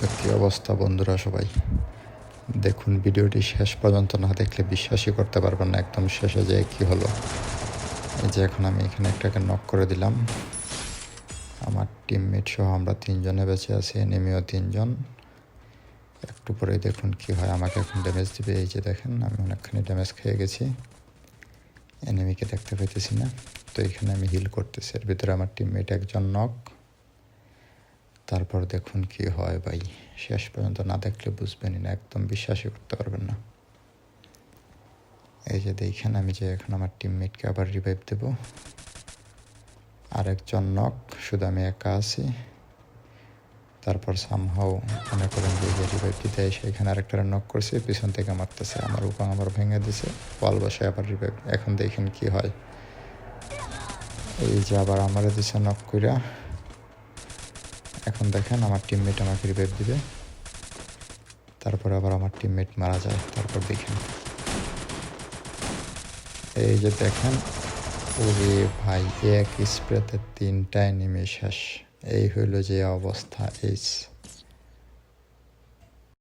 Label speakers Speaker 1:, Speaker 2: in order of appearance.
Speaker 1: তো কী অবস্থা বন্ধুরা সবাই? দেখুন, ভিডিওটি শেষ পর্যন্ত না দেখলে বিশ্বাসই করতে পারবেন না, একদম শেষে যে কি হলো। এই যে এখন আমি এখানে একটাকে নক করে দিলাম। আমার টিমমেট সহ আমরা তিনজনে বেঁচে আছি এনিমিও তিনজন। একটু পরে দেখুন কি হয়, আমাকে এখন ড্যামেজ দিবে। এই যে দেখেন, আমি অনেকখানি ড্যামেজ খেয়ে গেছি। এনিমিকে দেখতে পাইতেছি না। তো এখানে আমি হিল করতেছি। এর ভিতরে আমার টিমমেট একজন নক তারপর দেখুন কি হয় ভাই। শেষ পর্যন্ত না দেখলে বুঝবেনই না, একদম বিশ্বাসই করতে পারবেন না। এই যে দেখেন আমি যে এখন আমার টিমমেটকে আবার রিভাইভ দেব। আরেকজন নক শুধু আমি একা আছি। তারপর সামহাও মনে করেন যে যে রিভাইভ দিতে এসে এখানে আরেকটা নক করছে, পিছন থেকে মারতেছে, আমার উপর আমার ভেঙে দিছে বল বসে আবার রিভাইভ এখন দেখেন কি হয়। এই যে আবার আমারে দিছে নক কইরা। এখন দেখেন আমার টিমমেট আমাকে রিভাইভ দিবে। তারপর আবার আমার টিমমেট মারা যায়, তারপর দেখেন। এই যে দেখেন, ওরে ভাই, এক স্প্রেতে তিনটা এনিমে শেষ। এই হইল যে অবস্থা, এই